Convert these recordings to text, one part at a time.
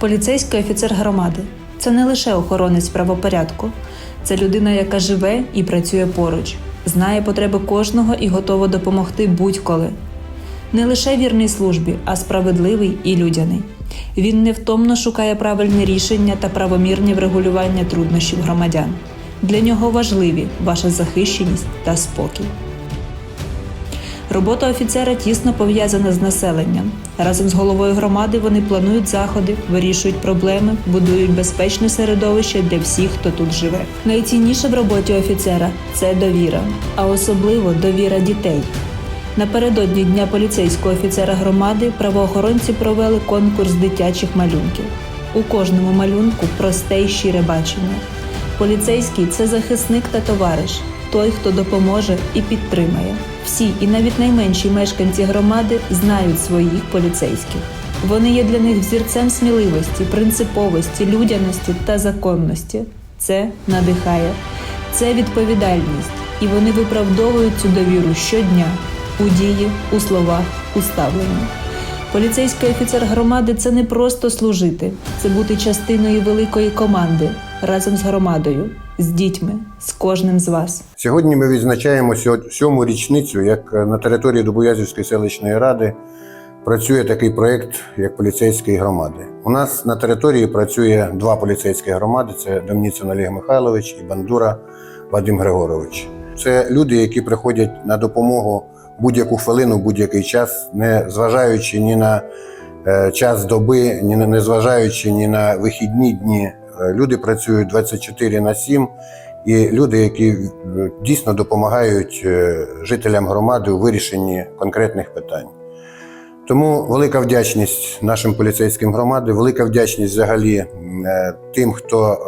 Поліцейський офіцер громади це не лише охоронець правопорядку, це людина, яка живе і працює поруч, знає потреби кожного і готова допомогти будь-коли. Не лише вірний службі, а справедливий і людяний. Він невтомно шукає правильні рішення та правомірні врегулювання труднощів громадян. Для нього важливі ваша захищеність та спокій. Робота офіцера тісно пов'язана з населенням. Разом з головою громади вони планують заходи, вирішують проблеми, будують безпечне середовище для всіх, хто тут живе. Найцінніше в роботі офіцера це довіра, а особливо довіра дітей. Напередодні дня поліцейського офіцера громади правоохоронці провели конкурс дитячих малюнків. У кожному малюнку просте й щире бачення. Поліцейський це захисник та товариш, той, хто допоможе і підтримає. Всі, і навіть найменші мешканці громади знають своїх поліцейських. Вони є для них взірцем сміливості, принциповості, людяності та законності. Це надихає, це відповідальність, і вони виправдовують цю довіру щодня у дії, у словах, у ставленні. Поліцейський офіцер громади це не просто служити, це бути частиною великої команди разом з громадою, з дітьми, з кожним з вас. Сьогодні ми відзначаємо сьому річницю, як е, на території Дубоязівської селищної ради працює такий проєкт, як поліцейські громади. У нас на території працює два поліцейські громади: це Домніцин Олег Михайлович і Бандура Вадим Григорович. Це люди, які приходять на допомогу будь-яку хвилину, будь-який час, не зважаючи ні на е, час доби, ні на не зважаючи ні на вихідні дні. Е, Люди працюють 24 на 7, і люди, які е, дійсно допомагають е, жителям громади у вирішенні конкретних питань. Тому велика вдячність нашим поліцейським громади, велика вдячність взагалі тим, хто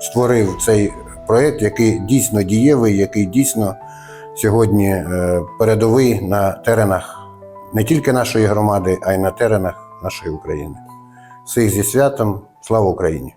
створив цей проєкт, який дійсно дієвий, який дійсно сьогодні передовий на теренах не тільки нашої громади, а й на теренах нашої України. Всіх зі святом, слава Україні!